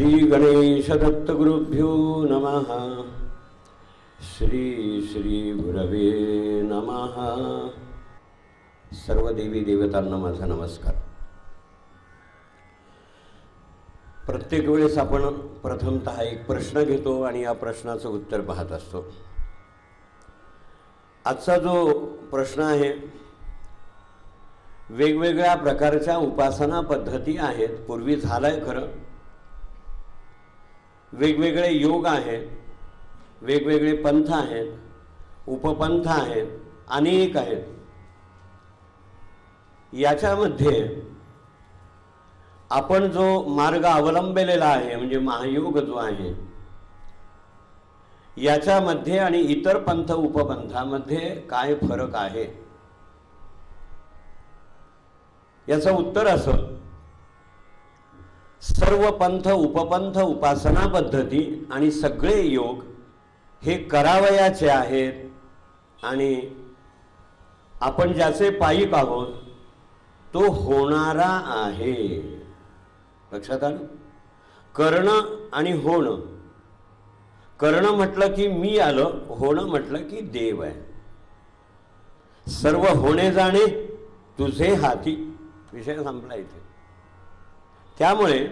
श्री गणेश नमः। श्री श्री गुरवे नमः। सर्व देवी देवतांना माझा नमस्कार. प्रत्येक वेळेस आपण प्रथमतः एक प्रश्न घेतो आणि या प्रश्नाचं उत्तर पाहत असतो. आजचा जो प्रश्न आहे वेगवेगळ्या प्रकारच्या उपासना पद्धती आहेत. पूर्वी झालंय खरं. वेगवेगळे योग आहेत वेगवेगळे पंथ आहेत उपपंथ आहेत अनेक आहेत. याच्यामध्ये आपण जो मार्ग अवलंबलेला आहे म्हणजे महायोग जो आहे याच्यामध्ये आणि इतर पंथ उपपंथामध्ये काय फरक आहे? याचं उत्तर असं सर्व पंथ उपपंथ उपासना पद्धती आणि सगळे योग हे करावयाचे आहेत. आणि आपण ज्याचे पायिक आहोत तो होणारा आहे. लक्षात आलं? करणं आणि होणं. करणं म्हटलं की मी आलं होणं म्हटलं की देव आहे. सर्व होणे जाणे तुझे हाती. विषय संपला इथे. त्यामुळे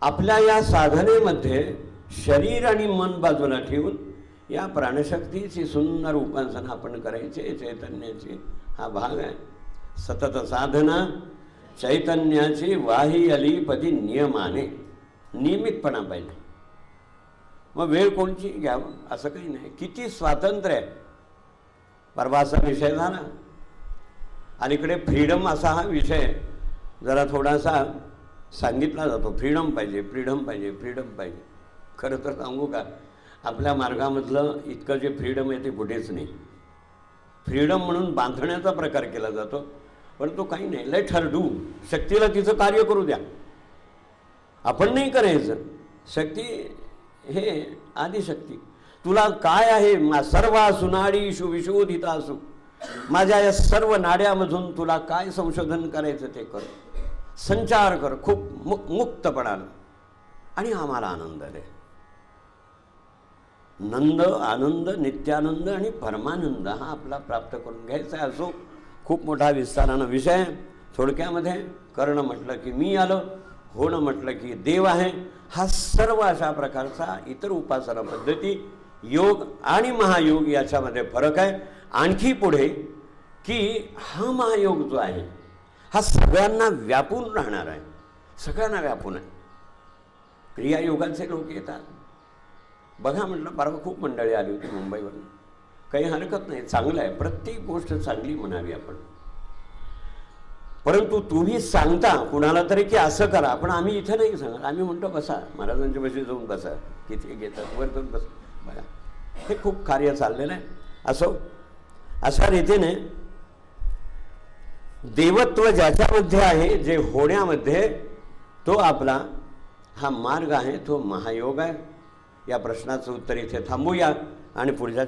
आपल्या या साधनेमध्ये शरीर आणि मन बाजूला ठेवून या प्राणशक्तीची सुंदर उपासना आपण करायची चैतन्याची हा भाग आहे. सतत साधना चैतन्याची वाही अलीपदी नियमाने नियमितपणा पाहिजे. मग वेळ कोणची घ्यावं? असं काही नाही. किती स्वातंत्र्य आहे. परवाचा विषय झाला. अलीकडे फ्रीडम असा हा विषय जरा थोडासा सांगितला जातो. फ्रीडम पाहिजे फ्रीडम पाहिजे फ्रीडम पाहिजे. खरं तर सांगू का आपल्या मार्गामधलं इतकं जे फ्रीडम आहे ते कुठेच नाही. फ्रीडम म्हणून बांधण्याचा प्रकार केला जातो परंतु काही नाही. लेट हर डू शक्तीला तिचं कार्य करू द्या. आपण नाही करायचं. शक्ती हे आदिशक्ती. तुला काय आहे? मा सर्व सुनाडीशु विशोधित असू माझ्या या सर्व नाड्यामधून तुला काय संशोधन करायचं ते कर. संचार कर खूप मु मुक्तपणानं. आणि आम्हाला आनंद दे. नंद आनंद नित्यानंद आणि परमानंद हा आपला प्राप्त करून घ्यायचा आहे. असो खूप मोठा विस्तारानं विषय थोडक्यामध्ये करणं म्हटलं की मी आलो होणं म्हटलं की देव आहे. हा सर्व अशा प्रकारचा इतर उपासना पद्धती योग आणि महायोग याच्यामध्ये फरक आहे. आणखी पुढे की हा महायोग जो आहे हा सगळ्यांना व्यापून राहणार आहे. सगळ्यांना व्यापून आहे. क्रियायोगाचे लोक येतात. बघा म्हटलं परवा खूप मंडळी आली होती मुंबईवरून. काही हरकत नाही चांगलं आहे. प्रत्येक गोष्ट चांगली म्हणावी आपण. परंतु तुम्ही सांगता कुणाला तरी की असं करा पण आम्ही इथं नाही सांगत. आम्ही म्हणतो बसा. महाराजांच्या बशी जाऊन बसा. किती घेतात वर जाऊन बसा. बघा. हे खूप कार्य चाललेलं आहे. असो. अशा रीतीने देवत्व ज्याच्यामध्ये आहे जे होण्यामध्ये तो आपला हा मार्ग आहे तो महायोग आहे. या प्रश्नाचं उत्तर इथे थांबूया आणि पुढच्या